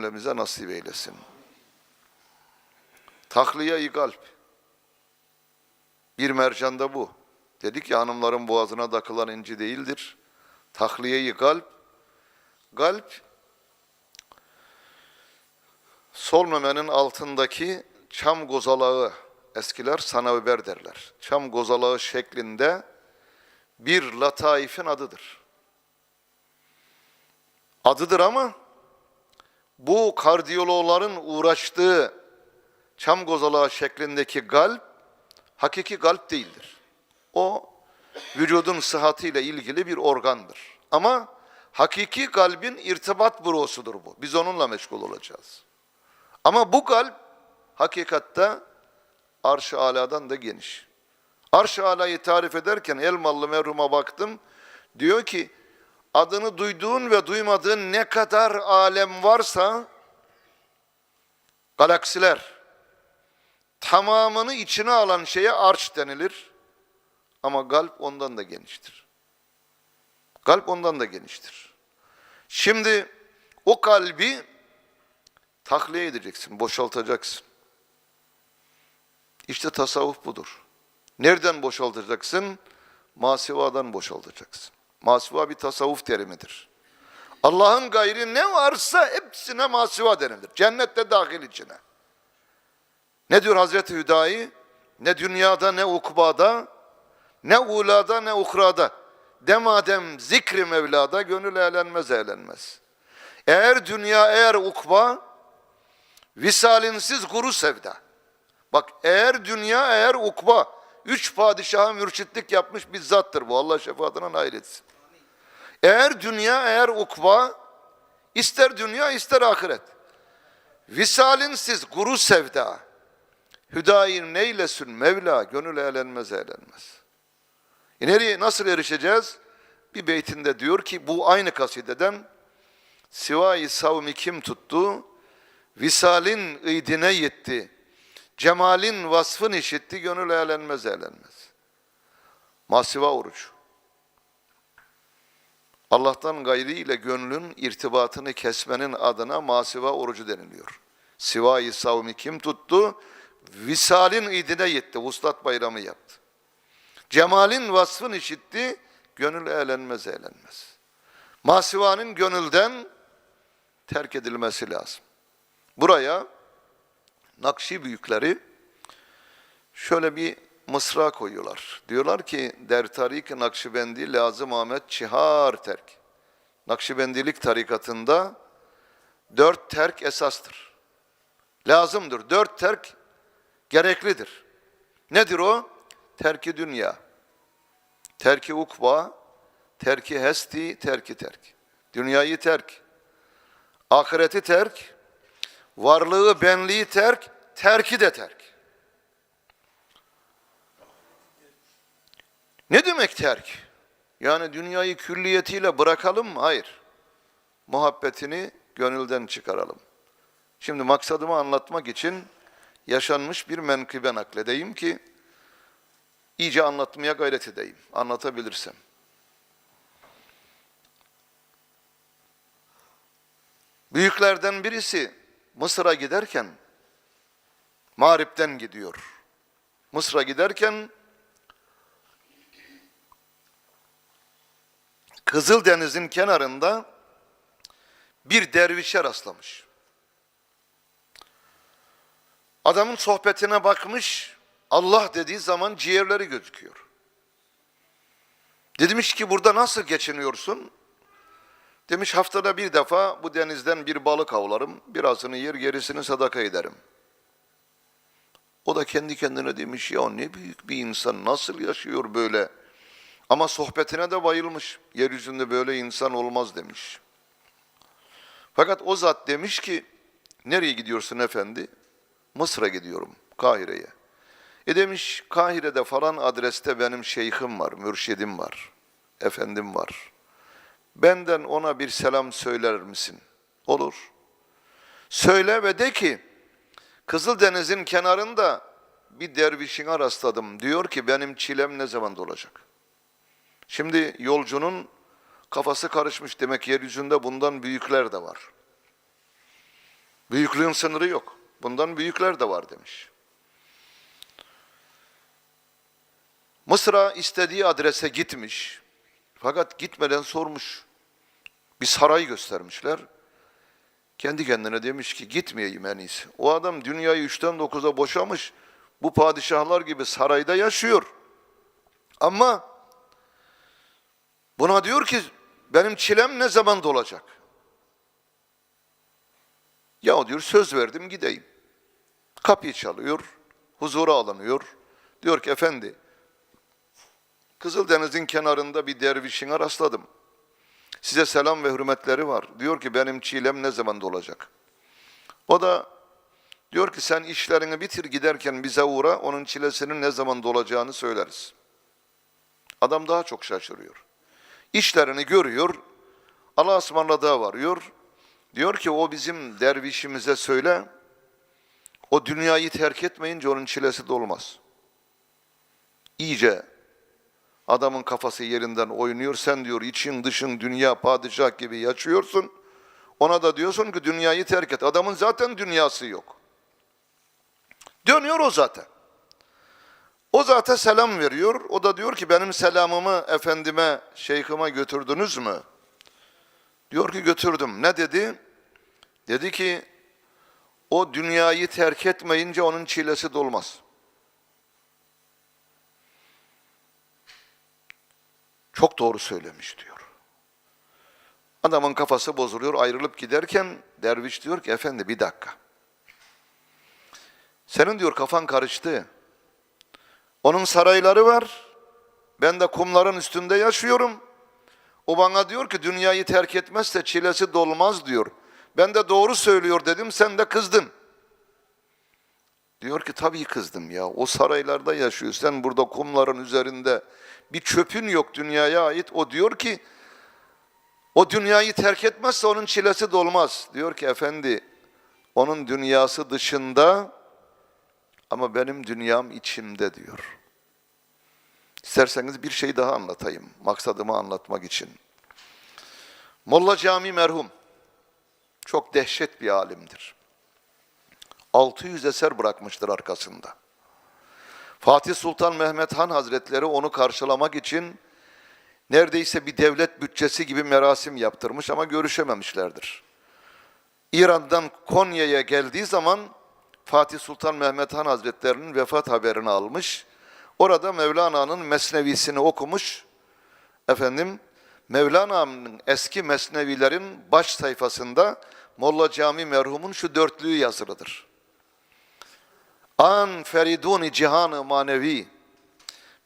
cümlemize nasip eylesin. Tahliye-i kalp. Bir mercanda bu. Dedik ya hanımların boğazına takılan inci değildir. Tahliye-i kalp. Kalp, sol memenin altındaki çam gozalağı, eskiler sanaviber derler. Çam gozalağı şeklinde bir lataifin adıdır. Adıdır ama bu kardiyologların uğraştığı çam gozalağı şeklindeki kalp hakiki kalp değildir. O vücudun sıhhatiyle ilgili bir organdır. Ama hakiki kalbin irtibat bürosudur bu. Biz onunla meşgul olacağız. Ama bu kalp hakikatte arş-ı aladan da geniş. Arş-ı alayı tarif ederken Elmalı merhuma baktım. Diyor ki adını duyduğun ve duymadığın ne kadar alem varsa galaksiler tamamını içine alan şeye arş denilir. Ama kalp ondan da geniştir. Kalp ondan da geniştir. Şimdi o kalbi tahliye edeceksin, boşaltacaksın. İşte tasavvuf budur. Nereden boşaltacaksın? Masivadan boşaltacaksın. Masiva bir tasavvuf terimidir. Allah'ın gayri ne varsa hepsine masiva denilir. Cennette dahil içine. Ne diyor Hazreti Hüdayi? Ne dünyada ne ukbada, ne ulada ne ukrada. Demadem zikri Mevla'da gönül eğlenmez eğlenmez. Eğer dünya eğer ukba, visalinsiz guru sevda. Bak eğer dünya eğer ukba, üç padişaha mürşitlik yapmış bir zattır bu. Allah şefaatine nail etsin. Eğer dünya eğer ukba, ister dünya ister ahiret. Visalinsiz guru sevda. Hüdayin neylesin Mevla, gönül eğlenmez eğlenmez. E nereye, nasıl erişeceğiz? Bir beytinde diyor ki bu aynı kasideden Sivai savmi kim tuttu? Visalin ıydine yetti. Cemalin vasfın işitti, gönül eğlenmez eğlenmez. Masiva oruç. Allah'tan gayriyle gönlün irtibatını kesmenin adına masiva orucu deniliyor. Sivai savmi kim tuttu? Visalin idine yetti, vuslat bayramı yaptı. Cemalin vasfını işitti, gönül eğlenmez eğlenmez. Masivanın gönülden terk edilmesi lazım. Buraya Nakşi büyükleri şöyle bir mısra koyuyorlar. Diyorlar ki der tarik Nakşibendi lazım Ahmet çihar terk. Nakşibendilik tarikatında dört terk esastır. Lazımdır. Dört terk gereklidir. Nedir o? Terki dünya, terki ukba, terki hesti, terki terk. Dünyayı terk, ahireti terk, varlığı benliği terk, terki de terk. Ne demek terk? Yani dünyayı külliyetiyle bırakalım mı? Hayır. Muhabbetini gönülden çıkaralım. Şimdi maksadımı anlatmak için yaşanmış bir menkıbe nakledeyim ki iyice anlatmaya gayret edeyim. Anlatabilirsem. Büyüklerden birisi Mısır'a giderken Mağrip'ten gidiyor. Mısır'a giderken Kızıldeniz'in kenarında bir dervişe rastlamış. Adamın sohbetine bakmış, Allah dediği zaman ciğerleri gözüküyor. Demiş ki burada nasıl geçiniyorsun? Demiş haftada bir defa bu denizden bir balık avlarım, birazını yer gerisini sadaka ederim. O da kendi kendine demiş ya ne büyük bir insan nasıl yaşıyor böyle? Ama sohbetine de bayılmış. Yeryüzünde böyle insan olmaz demiş. Fakat o zat demiş ki nereye gidiyorsun efendi? Mısır'a gidiyorum, Kahire'ye. E demiş Kahire'de falan adreste benim şeyhim var, mürşidim var, efendim var. Benden ona bir selam söyler misin? Olur. Söyle ve de ki Kızıldeniz'in kenarında bir dervişine rastladım. Diyor ki benim çilem ne zaman dolacak? Şimdi yolcunun kafası karışmış demek yeryüzünde bundan büyükler de var. Büyüklüğün sınırı yok. Bundan büyükler de var demiş. Mısır'a istediği adrese gitmiş. Fakat gitmeden sormuş. Bir saray göstermişler. Kendi kendine demiş ki gitmeyeyim en iyisi. O adam dünyayı üçten dokuza boşamış. Bu padişahlar gibi sarayda yaşıyor. Ama buna diyor ki benim çilem ne zaman dolacak? Ya diyor söz verdim gideyim. Kapıyı çalıyor, huzura alınıyor. Diyor ki efendi, Kızıldeniz'in kenarında bir dervişine rastladım. Size selam ve hürmetleri var. Diyor ki benim çilem ne zaman dolacak? O da diyor ki sen işlerini bitir giderken bize uğra, onun çilesinin ne zaman dolacağını söyleriz. Adam daha çok şaşırıyor. İşlerini görüyor, Allah'a ısmarladığa varıyor. Diyor ki o bizim dervişimize söyle, o dünyayı terk etmeyince onun çilesi dolmaz. İyice adamın kafası yerinden oynuyor. Sen diyor için dışın dünya padişah gibi yaşıyorsun. Ona da diyorsun ki dünyayı terk et. Adamın zaten dünyası yok. Dönüyor o zaten. O zaten selam veriyor. O da diyor ki benim selamımı efendime, şeyhime götürdünüz mü? Diyor ki götürdüm. Ne dedi? Dedi ki o dünyayı terk etmeyince onun çilesi dolmaz. Çok doğru söylemiş diyor. Adamın kafası bozuluyor ayrılıp giderken derviş diyor ki efendi bir dakika. Senin diyor kafan karıştı. Onun sarayları var. Ben de kumların üstünde yaşıyorum. O bana diyor ki dünyayı terk etmezse çilesi dolmaz diyor. Ben de doğru söylüyor dedim sen de kızdın. Diyor ki tabii kızdım ya. O saraylarda yaşıyor. Sen burada kumların üzerinde bir çöpün yok dünyaya ait. O diyor ki o dünyayı terk etmezse onun çilesi dolmaz. Diyor ki efendi onun dünyası dışında ama benim dünyam içimde diyor. İsterseniz bir şey daha anlatayım. Maksadımı anlatmak için. Molla Cami merhum. Çok dehşet bir alimdir. 600 eser bırakmıştır arkasında. Fatih Sultan Mehmet Han Hazretleri onu karşılamak için neredeyse bir devlet bütçesi gibi merasim yaptırmış ama görüşememişlerdir. İran'dan Konya'ya geldiği zaman Fatih Sultan Mehmet Han Hazretleri'nin vefat haberini almış. Orada Mevlana'nın Mesnevisini okumuş. Efendim Mevlana'nın eski mesnevilerin baş sayfasında Molla Cami merhumun şu dörtlüğü yazılıdır. An feriduni cihanı manevi,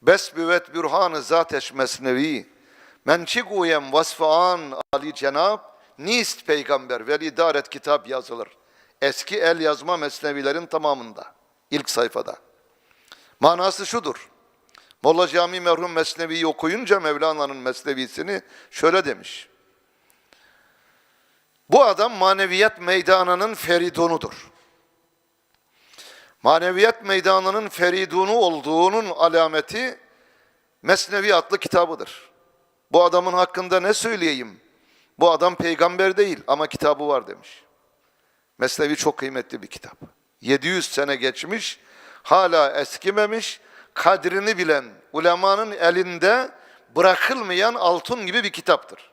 besbüvet bürhanı zateş mesnevi, men çi guyem vasfı an ali cenab, nist peygamber veli daret kitap yazılır. Eski el yazma mesnevilerin tamamında, ilk sayfada. Manası şudur. Molla Cami merhum Mesnevi'yi okuyunca Mevlana'nın Mesnevisini şöyle demiş. Bu adam maneviyat meydanının feridonudur. Maneviyat meydanının feridunu olduğunun alameti Mesnevi adlı kitabıdır. Bu adamın hakkında ne söyleyeyim? Bu adam peygamber değil ama kitabı var demiş. Mesnevi çok kıymetli bir kitap. 700 sene geçmiş, hala eskimemiş, kadrini bilen ulemanın elinde bırakılmayan altın gibi bir kitaptır.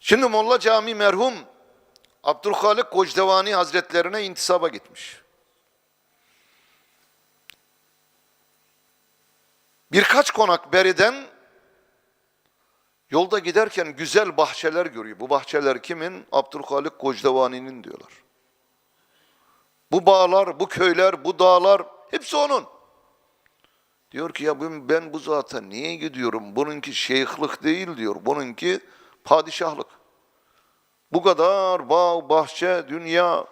Şimdi Molla Cami merhum Abdülhalik Kocdevani Hazretlerine intisaba gitmiş. Birkaç konak beriden yolda giderken güzel bahçeler görüyor. Bu bahçeler kimin? Abdülhalik Kocdevani'nin diyorlar. Bu bağlar, bu köyler, bu dağlar hepsi onun. Diyor ki ya ben bu zata niye gidiyorum? Bununki şeyhlik değil diyor. Bununki padişahlık. Bu kadar bağ, bahçe, dünya.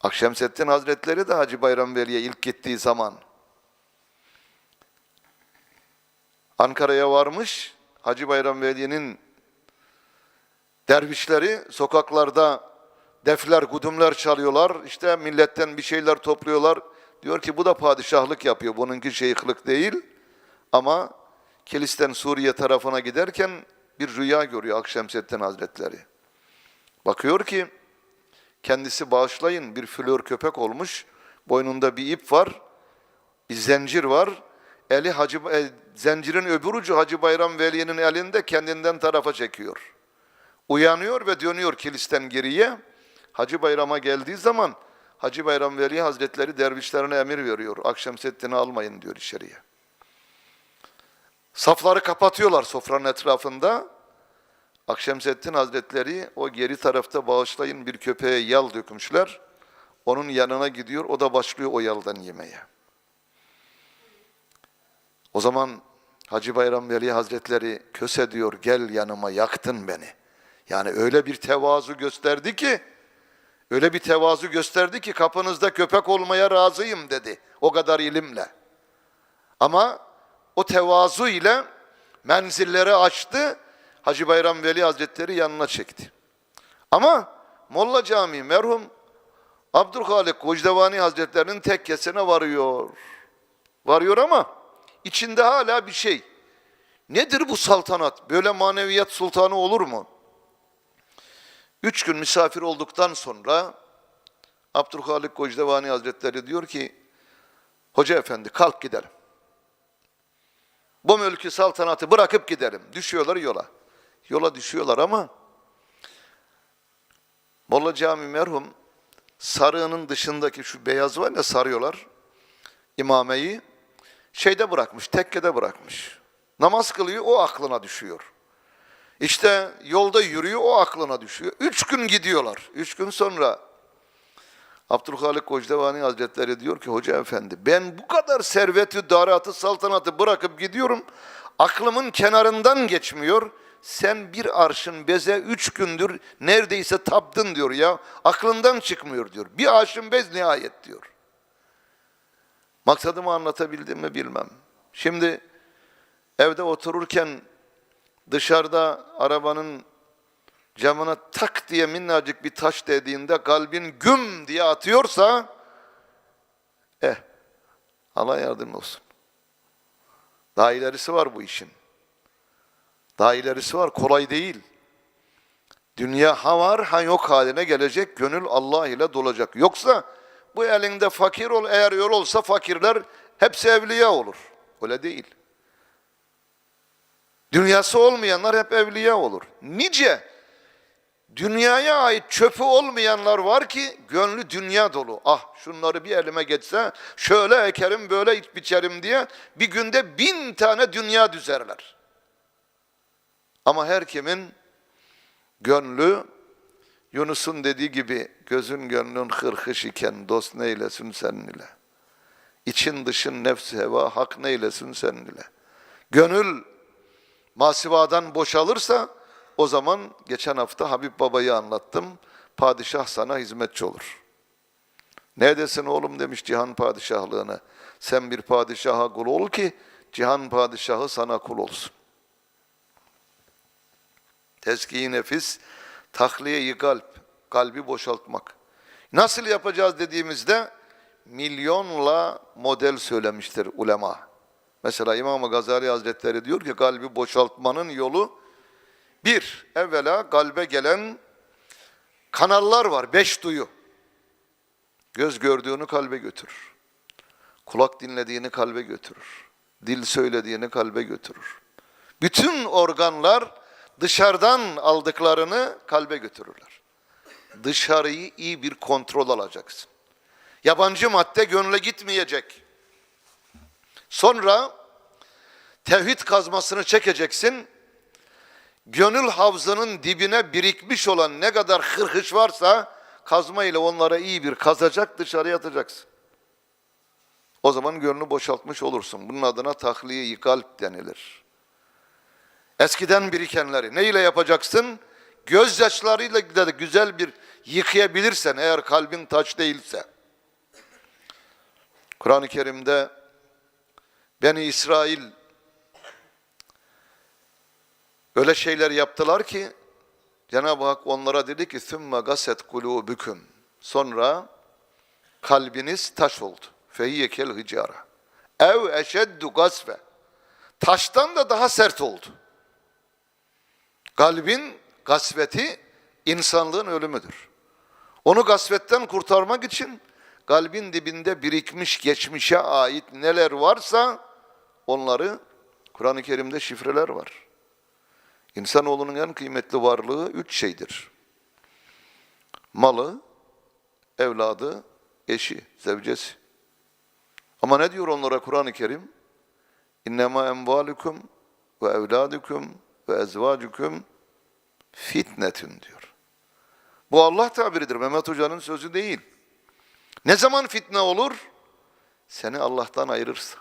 Akşemseddin Hazretleri de Hacı Bayram Veli'ye ilk gittiği zaman Ankara'ya varmış. Hacı Bayram Veli'nin dervişleri sokaklarda defler, gudumlar çalıyorlar. İşte milletten bir şeyler topluyorlar. Diyor ki bu da padişahlık yapıyor. Bununki şeyhlik değil. Ama Kilis'ten Suriye tarafına giderken bir rüya görüyor Akşemseddin Hazretleri. Bakıyor ki kendisi bağışlayın bir flör köpek olmuş. Boynunda bir ip var. Bir zincir var. Eli Hacı, e, zincirin öbür ucu Hacı Bayram Veli'nin elinde kendinden tarafa çekiyor. Uyanıyor ve dönüyor kilisten geriye. Hacı Bayram'a geldiği zaman Hacı Bayram Veli Hazretleri dervişlerine emir veriyor. Akşemseddin'i almayın diyor içeriye. Safları kapatıyorlar sofranın etrafında. Akşemseddin Hazretleri o geri tarafta bağışlayın bir köpeğe yal dökmüşler. Onun yanına gidiyor, o da başlıyor o yaldan yemeye. O zaman Hacı Bayram Veli Hazretleri köse diyor, gel yanıma yaktın beni. Yani öyle bir tevazu gösterdi ki, öyle bir tevazu gösterdi ki kapınızda köpek olmaya razıyım dedi. O kadar ilimle. Ama o tevazu ile menzilleri açtı. Hacı Bayram Veli Hazretleri yanına çekti. Ama Molla Camii merhum Abdülhalik Kocdevani Hazretlerinin tekkesine varıyor. Varıyor ama içinde hala bir şey. Nedir bu saltanat? Böyle maneviyat sultanı olur mu? Üç gün misafir olduktan sonra Abdülhalik Kocdevani Hazretleri diyor ki Hoca efendi kalk gidelim. Bu mülkü saltanatı bırakıp gidelim. Düşüyorlar yola. Yola düşüyorlar ama Molla Cami merhum sarığının dışındaki şu beyaz var ya sarıyorlar imameyi şeyde bırakmış, tekkede bırakmış. Namaz kılıyor, o aklına düşüyor. İşte yolda yürüyor, o aklına düşüyor. Üç gün gidiyorlar. Üç gün sonra Abdülhalik Kocdevani Hazretleri diyor ki Hoca Efendi ben bu kadar serveti, daratı, saltanatı bırakıp gidiyorum. Aklımın kenarından geçmiyor. Sen bir arşın beze üç gündür neredeyse taptın diyor ya. Aklından çıkmıyor diyor. Bir arşın bez nihayet diyor. Maksadımı anlatabildim mi bilmem. Şimdi evde otururken dışarıda arabanın camına tak diye minnacık bir taş dediğinde kalbin güm diye atıyorsa eh Allah yardım olsun. Daha ilerisi var bu işin. Daha ilerisi var kolay değil. Dünya ha var ha yok haline gelecek. Gönül Allah ile dolacak. Yoksa bu elinde fakir ol eğer öyle olsa fakirler hepsi evliya olur. Öyle değil. Dünyası olmayanlar hep evliya olur. Nice dünyaya ait çöpü olmayanlar var ki gönlü dünya dolu. Ah şunları bir elime geçse şöyle ekerim böyle iç biçerim diye bir günde bin tane dünya düzerler. Ama her kimin gönlü Yunus'un dediği gibi gözün gönlün hırhış iken dost neylesin seninle. İçin dışın nefs heva hak neylesin seninle. Gönül masivadan boşalırsa o zaman geçen hafta Habib Baba'yı anlattım. Padişah sana hizmetçi olur. Ne desin oğlum demiş cihan padişahlığını. Sen bir padişaha kul ol ki cihan padişahı sana kul olsun. Teskiyi nefis, tahliye-i kalp, kalbi boşaltmak. Nasıl yapacağız dediğimizde milyonla model söylemiştir ulema. Mesela İmam-ı Gazali Hazretleri diyor ki kalbi boşaltmanın yolu bir, evvela kalbe gelen kanallar var, beş duyu. Göz gördüğünü kalbe götürür. Kulak dinlediğini kalbe götürür. Dil söylediğini kalbe götürür. Bütün organlar dışarıdan aldıklarını kalbe götürürler. Dışarıyı iyi bir kontrol alacaksın. Yabancı madde gönle gitmeyecek. Sonra tevhid kazmasını çekeceksin. Gönül havzının dibine birikmiş olan ne kadar hırhış varsa kazma ile onlara iyi bir kazacak dışarıya atacaksın. O zaman gönlü boşaltmış olursun. Bunun adına tahliye-i kalp denilir. Eskiden birikenleri ne ile yapacaksın? Gözyaşlarıyla da güzel bir yıkayabilirsen eğer kalbin taş değilse. Kur'an-ı Kerim'de Beni İsrail Öyle şeyler yaptılar ki Cenab-ı Hak onlara dedi ki sümme gaset kulubüküm. Sonra kalbiniz taş oldu. Fehiyyekel hicara. Ev eşeddu gasve. Taştan da daha sert oldu. Kalbin gasveti insanlığın ölümüdür. Onu gasvetten kurtarmak için kalbin dibinde birikmiş geçmişe ait neler varsa onları Kur'an-ı Kerim'de şifreler var. İnsanoğlunun en kıymetli varlığı üç şeydir. Malı, evladı, eşi, zevcesi. Ama ne diyor onlara Kur'an-ı Kerim? İnnemâ envâlukum ve evlâdukum ve ezvâcukum fitnetün diyor. Bu Allah tabiridir. Mehmet Hoca'nın sözü değil. Ne zaman fitne olur? Seni Allah'tan ayırırsa.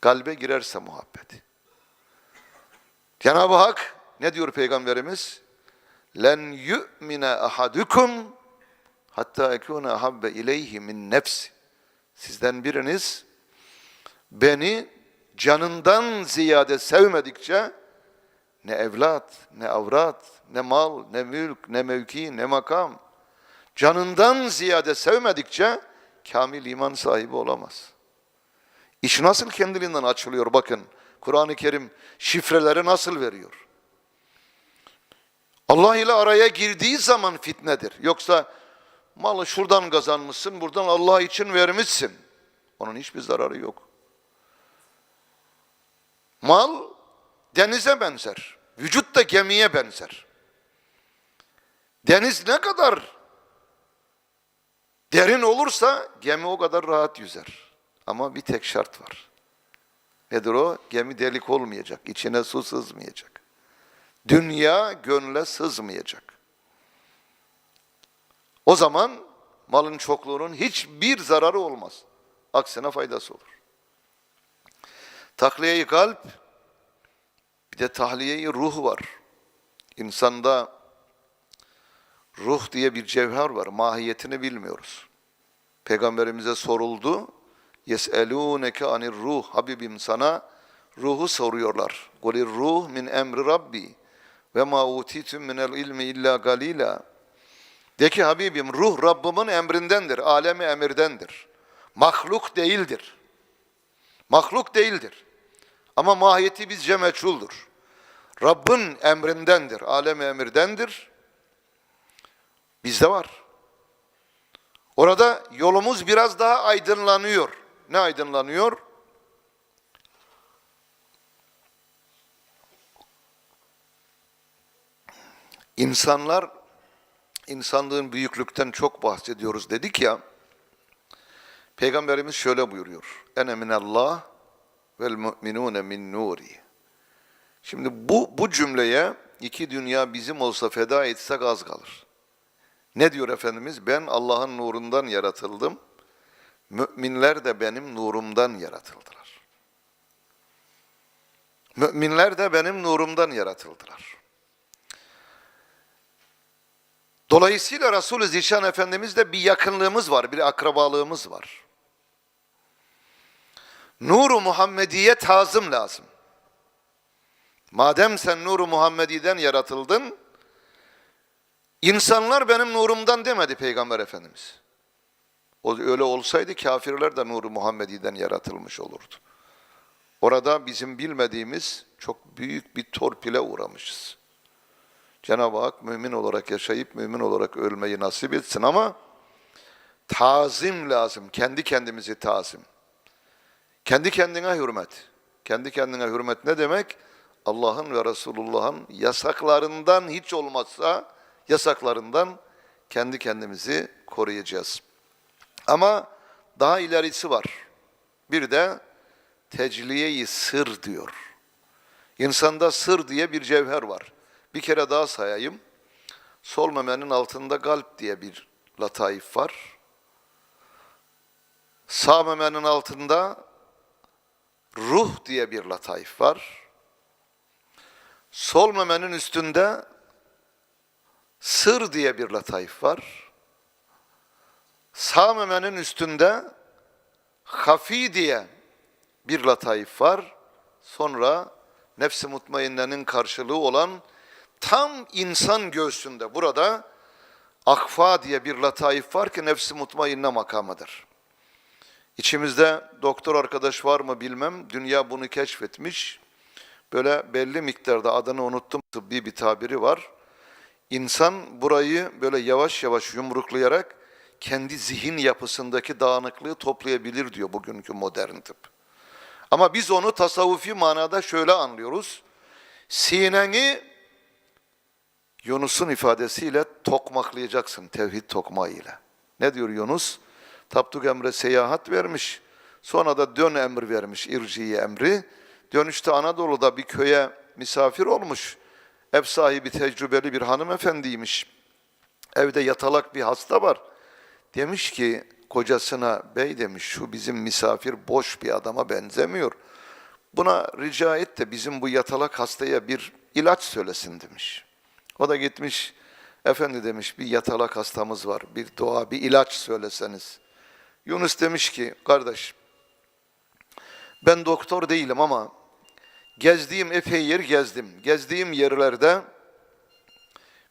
Kalbe girerse muhabbet. Cenab-ı Hak ne diyor Peygamberimiz? Len yu'mine ahadukum hatta ekune habbe ileyhi min nefsi. Sizden biriniz beni canından ziyade sevmedikçe ne evlat, ne avrat, ne mal, ne mülk, ne mevki, ne makam canından ziyade sevmedikçe kamil iman sahibi olamaz. İş nasıl kendiliğinden açılıyor bakın. Kur'an-ı Kerim şifreleri nasıl veriyor? Allah ile araya girdiği zaman fitnedir. Yoksa malı şuradan kazanmışsın, buradan Allah için vermişsin. Onun hiçbir zararı yok. Mal denize benzer. Vücut da gemiye benzer. Deniz ne kadar derin olursa gemi o kadar rahat yüzer. Ama bir tek şart var. Nedir o? Gemi delik olmayacak, içine su sızmayacak. Dünya gönle sızmayacak. O zaman malın çokluğunun hiçbir zararı olmaz. Aksine faydası olur. Takliye-i kalp, bir de tahliye-i ruh var. İnsanda ruh diye bir cevher var. Mahiyetini bilmiyoruz. Peygamberimize soruldu. Yes'elûneke anir ruh. Habibim sana ruhu soruyorlar. Kulir ruh min emri Rabbi ve ma utitum minel ilmi illa galila. De ki Habibim ruh Rabbimin emrindendir. Alemi emirdendir. Mahluk değildir. Mahluk değildir. Ama mahiyeti bizce meçhuldur. Rabbin emrindendir. Alemi emirdendir. Bizde var. Orada yolumuz biraz daha aydınlanıyor. Ne aydınlanıyor? İnsanlar, insanlığın büyüklükten çok bahsediyoruz dedik ya, Peygamberimiz şöyle buyuruyor. Ene minallah vel mu'minune min nuri. Şimdi bu, bu cümleye iki dünya bizim olsa feda etsek az kalır. Ne diyor Efendimiz? Ben Allah'ın nurundan yaratıldım. Müminler de benim nurumdan yaratıldılar. Müminler de benim nurumdan yaratıldılar. Dolayısıyla Resulü Zişan Efendimizle bir yakınlığımız var, bir akrabalığımız var. Nuru Muhammediye tazım lazım. Madem sen Nuru Muhammedi'den yaratıldın, insanlar benim nurumdan demedi Peygamber Efendimiz. O öyle olsaydı kafirler de Nuru Muhammedi'den yaratılmış olurdu. Orada bizim bilmediğimiz çok büyük bir torpile uğramışız. Cenab-ı Hak mümin olarak yaşayıp mümin olarak ölmeyi nasip etsin ama tazim lazım. Kendi kendimizi tazim. Kendi kendine hürmet. Kendi kendine hürmet ne demek? Allah'ın ve Resulullah'ın yasaklarından hiç olmazsa yasaklarından kendi kendimizi koruyacağız. Ama daha ilerisi var. Bir de tecliye-i sır diyor. İnsanda sır diye bir cevher var. Bir kere daha sayayım. Sol memenin altında kalp diye bir lataif var. Sağ memenin altında ruh diye bir lataif var. Sol memenin üstünde sır diye bir lataif var. Sağ memenin üstünde hafi diye bir lataif var. Sonra nefsi mutmainnenin karşılığı olan tam insan göğsünde burada akfa diye bir lataif var ki nefsi mutmainne makamıdır. İçimizde doktor arkadaş var mı bilmem. Dünya bunu keşfetmiş. böyle belli miktarda adını unuttum tıbbi bir tabiri var. İnsan burayı böyle yavaş yavaş yumruklayarak kendi zihin yapısındaki dağınıklığı toplayabilir diyor bugünkü modern tıp. Ama biz onu tasavvufi manada şöyle anlıyoruz. Sineni Yunus'un ifadesiyle tokmaklayacaksın tevhid tokmağıyla. Ne diyor Yunus? Tapduk emre seyahat vermiş. Sonra da dön emri vermiş, irciye emri. Dönüşte Anadolu'da bir köye misafir olmuş. Ev sahibi tecrübeli bir hanımefendiymiş. Evde yatalak bir hasta var. Demiş ki kocasına bey demiş şu bizim misafir boş bir adama benzemiyor. Buna rica et de bizim bu yatalak hastaya bir ilaç söylesin demiş. O da gitmiş efendi demiş bir yatalak hastamız var bir dua bir ilaç söyleseniz. Yunus demiş ki kardeş ben doktor değilim ama gezdiğim epey yer gezdim. Gezdiğim yerlerde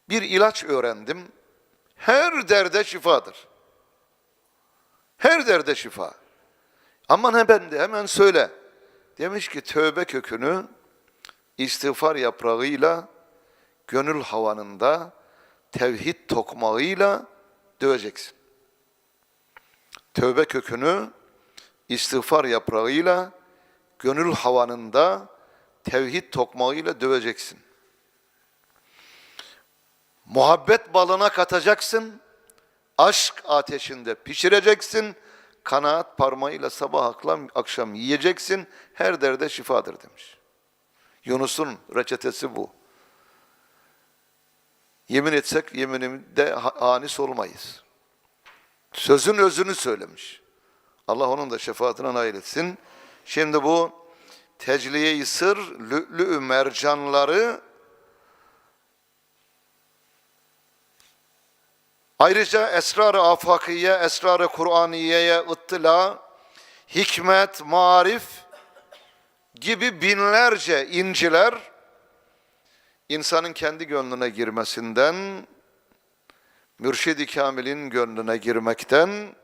bir ilaç öğrendim. Her derde şifadır. Her derde şifa. Aman hemen de hemen söyle. Demiş ki tövbe kökünü istiğfar yaprağıyla gönül havanında tevhid tokmağıyla döveceksin. Tövbe kökünü istiğfar yaprağıyla gönül havanında tevhid tokmağıyla döveceksin. Muhabbet balına katacaksın, aşk ateşinde pişireceksin, kanaat parmağıyla sabah akşam, yiyeceksin, her derde şifadır demiş. Yunus'un reçetesi bu. Yemin etsek yeminimde ha- hanis olmayız. Sözün özünü söylemiş. Allah onun da şefaatine nail etsin. Şimdi bu tecliye-i sır, lü'lü mercanları ayrıca esrar-ı afakiye, esrar-ı Kur'aniye'ye ıttıla, hikmet, marif gibi binlerce inciler insanın kendi gönlüne girmesinden, Mürşid-i Kamil'in gönlüne girmekten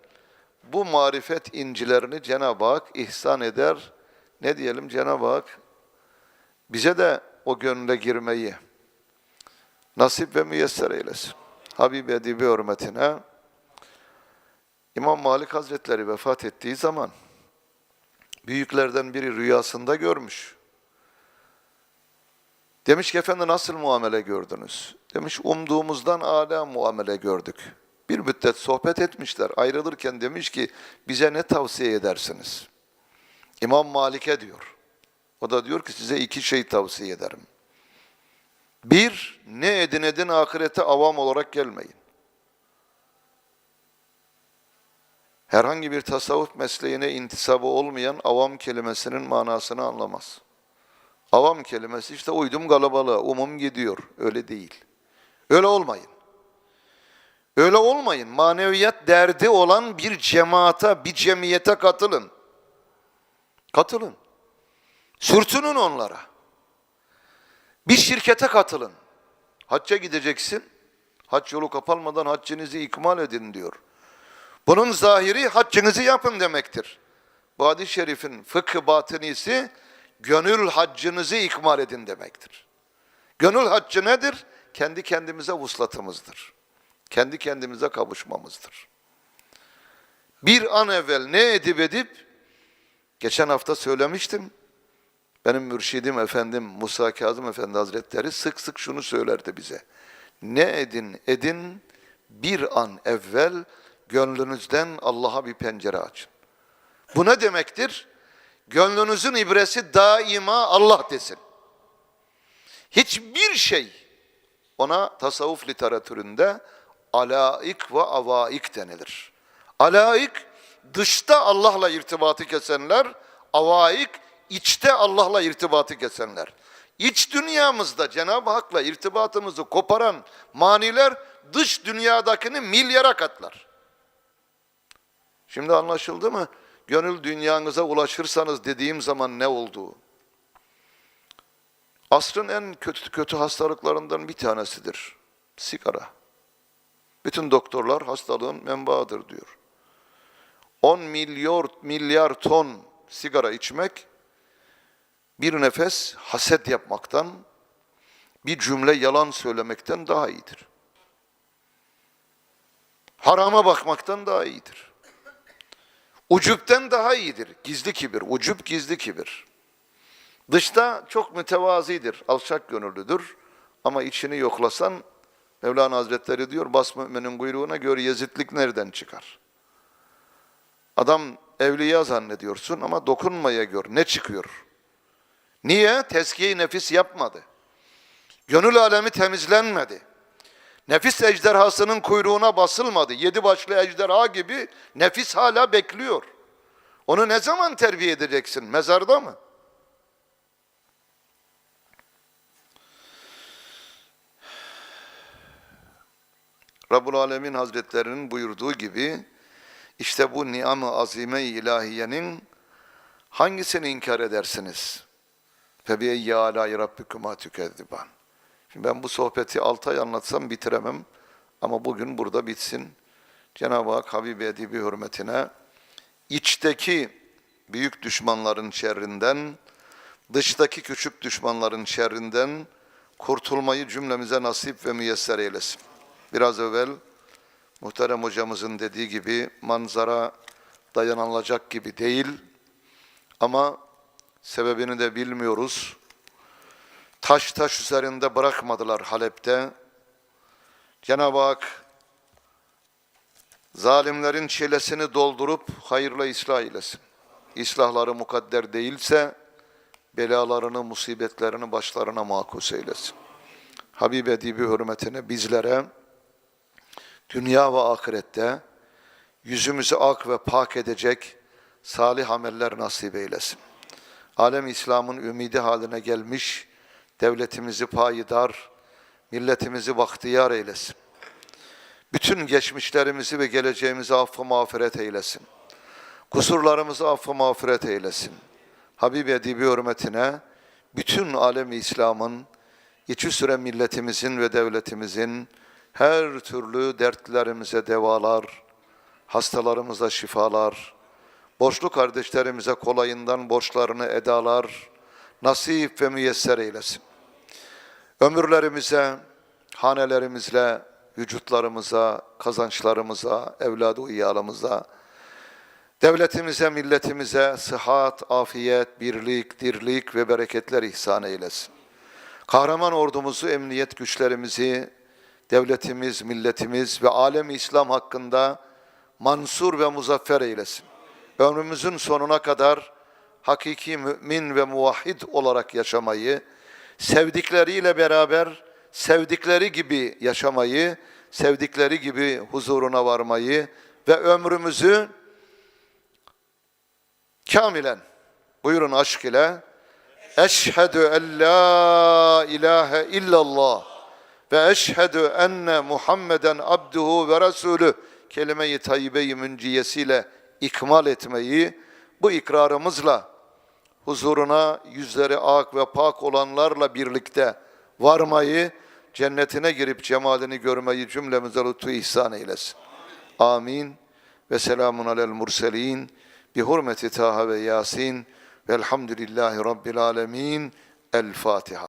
bu marifet incilerini Cenab-ı Hak ihsan eder. Ne diyelim Cenab-ı Hak bize de o gönle girmeyi nasip ve müyesser eylesin. Habib Edibi hürmetine İmam Malik Hazretleri vefat ettiği zaman büyüklerden biri rüyasında görmüş. Demiş ki efendi nasıl muamele gördünüz? Demiş umduğumuzdan âlâ muamele gördük. Bir müddet sohbet etmişler. Ayrılırken demiş ki bize ne tavsiye edersiniz? İmam Malik'e diyor. O da diyor ki size iki şey tavsiye ederim. Bir, ne edin edin ahirete avam olarak gelmeyin. Herhangi bir tasavvuf mesleğine intisabı olmayan avam kelimesinin manasını anlamaz. Avam kelimesi işte uydum kalabalığa, umum gidiyor. Öyle değil. Öyle olmayın. Öyle olmayın. Maneviyat derdi olan bir cemaate, bir cemiyete katılın. Katılın. Sürtünün onlara. Bir şirkete katılın. Hacca gideceksin. Hac yolu kapanmadan haccınızı ikmal edin diyor. Bunun zahiri haccınızı yapın demektir. Bu hadis-i şerifin fıkı batınisi gönül haccınızı ikmal edin demektir. Gönül haccı nedir? Kendi kendimize vuslatımızdır. Kendi kendimize kavuşmamızdır. Bir an evvel ne edip edip, geçen hafta söylemiştim, benim mürşidim efendim Musa Kazım Efendi Hazretleri sık sık şunu söylerdi bize. Ne edin edin bir an evvel gönlünüzden Allah'a bir pencere açın. Bu ne demektir? Gönlünüzün ibresi daima Allah desin. Hiçbir şey ona tasavvuf literatüründe alaik ve avaik denilir. Alaik dışta Allah'la irtibatı kesenler, avaik içte Allah'la irtibatı kesenler. İç dünyamızda Cenab-ı Hak'la irtibatımızı koparan maniler dış dünyadakini milyara katlar. Şimdi anlaşıldı mı? Gönül dünyanıza ulaşırsanız dediğim zaman ne olduğu. Asrın en kötü kötü hastalıklarından bir tanesidir. Sigara. Bütün doktorlar hastalığın menbaıdır diyor. 10 milyar milyar ton sigara içmek bir nefes haset yapmaktan, bir cümle yalan söylemekten daha iyidir. Harama bakmaktan daha iyidir. Ucupten daha iyidir. Gizli kibir, ucup gizli kibir. Dışta çok mütevazidir, alçak gönüllüdür. Ama içini yoklasan, Mevlana Hazretleri diyor, bas müminin kuyruğuna gör yezitlik nereden çıkar? Adam evliya zannediyorsun ama dokunmaya gör, ne çıkıyor? Niye? Tezkiye-i nefis yapmadı. Gönül alemi temizlenmedi. Nefis ejderhasının kuyruğuna basılmadı. Yedi başlı ejderha gibi nefis hala bekliyor. Onu ne zaman terbiye edeceksin? Mezarda mı? Rabbul Alemin Hazretlerinin buyurduğu gibi işte bu niam-ı azime-i ilahiyenin hangisini inkar edersiniz? Febiyeyye alâi rabbikuma tükezziban. Şimdi ben bu sohbeti 6 ay anlatsam bitiremem. Ama bugün burada bitsin. Cenab-ı Hak Habibi Edibi hürmetine içteki büyük düşmanların şerrinden, dıştaki küçük düşmanların şerrinden kurtulmayı cümlemize nasip ve müyesser eylesin. Biraz evvel muhterem hocamızın dediği gibi manzara dayanılacak gibi değil ama sebebini de bilmiyoruz. Taş taş üzerinde bırakmadılar Halep'te. Cenab-ı Hak zalimlerin çilesini doldurup hayırla ıslah eylesin. İslahları mukadder değilse belalarını, musibetlerini başlarına makus eylesin. Habib Edibi hürmetine bizlere dünya ve ahirette yüzümüzü ak ve pak edecek salih ameller nasip eylesin. Alem İslam'ın ümidi haline gelmiş, devletimizi payidar, milletimizi bahtiyar eylesin. Bütün geçmişlerimizi ve geleceğimizi affı mağfiret eylesin. Kusurlarımızı affı mağfiret eylesin. Habib Edibi hürmetine bütün alem İslam'ın, içi süre milletimizin ve devletimizin her türlü dertlerimize devalar, hastalarımıza şifalar, borçlu kardeşlerimize kolayından borçlarını edalar, nasip ve müyesser eylesin. Ömürlerimize, hanelerimizle, vücutlarımıza, kazançlarımıza, evladı uyalımıza, devletimize, milletimize sıhhat, afiyet, birlik, dirlik ve bereketler ihsan eylesin. Kahraman ordumuzu, emniyet güçlerimizi, devletimiz, milletimiz ve alem İslam hakkında mansur ve muzaffer eylesin. Ömrümüzün sonuna kadar hakiki mümin ve muvahhid olarak yaşamayı, sevdikleriyle beraber sevdikleri gibi yaşamayı, sevdikleri gibi huzuruna varmayı ve ömrümüzü kamilen, buyurun aşk ile, Eşhedü en la ilahe illallah ve eşhedü enne Muhammeden abduhu ve resulü kelime-i tayyibe-i münciyesiyle ikmal etmeyi, bu ikrarımızla huzuruna yüzleri ak ve pak olanlarla birlikte varmayı, cennetine girip cemalini görmeyi cümlemize lütfu ihsan eylesin. Amin. Ve selamun alel murselin. Bi hurmeti Taha ve Yasin. Velhamdülillahi Rabbil alemin. El Fatiha.